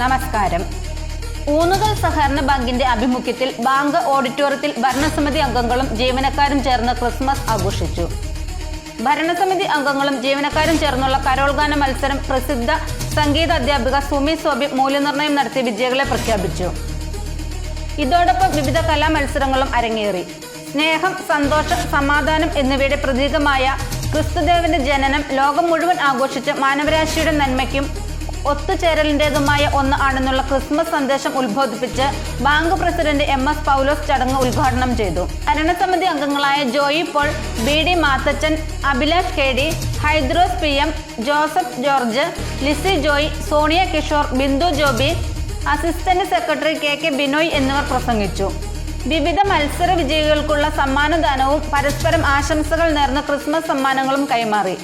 നമസ്കാരം. ഊന്നുകൽ സഹകരണ ബാങ്കിന്റെ ആഭിമുഖ്യത്തിൽ ബാങ്ക് ഓഡിറ്റോറിയത്തിൽ ഭരണസമിതി അംഗങ്ങളും ജീവനക്കാരും ചേർന്ന് ക്രിസ്മസ് ആഘോഷിച്ചു. ഭരണസമിതി അംഗങ്ങളും ജീവനക്കാരും ചേർന്നുള്ള കരോൾഗാന മത്സരം പ്രസിദ്ധ സംഗീത അധ്യാപിക സുമി സോബി മൂല്യനിർണയം നടത്തി വിജയികളെ പ്രഖ്യാപിച്ചു. ഇതോടൊപ്പം വിവിധ കലാ മത്സരങ്ങളും അരങ്ങേറി. സ്നേഹം സന്തോഷം സമാധാനം എന്നിവയുടെ പ്രതീകമായ ക്രിസ്തുദേവന്റെ ജനനം ലോകം മുഴുവൻ ആഘോഷിച്ച് മാനവരാശിയുടെ നന്മയ്ക്കും ഒത്തുചേരലിന്റെതുമായ ഒന്ന് ആണെന്നുള്ള ക്രിസ്മസ് സന്ദേശം ഉത്ബോധിപ്പിച്ച് bank president M S Paulose ചടങ്ങ് ഉദ്ഘാടനം ചെയ്തു. ഭരണസമിതി അംഗങ്ങളായ Joy Paul B D Mathachan Abhilash K D Hydros P M Joseph George Lizy Joy Sonia Kishore Bindu Joby assistant secretary K K Binoy എന്നിവർ പ്രസംഗിച്ചു. വിവിധ മത്സര വിജയികൾക്കുള്ള സമ്മാനദാനവും പരസ്പരം ആശംസകൾ നേർന്ന ക്രിസ്മസ് സമ്മാനങ്ങളും കൈമാറി.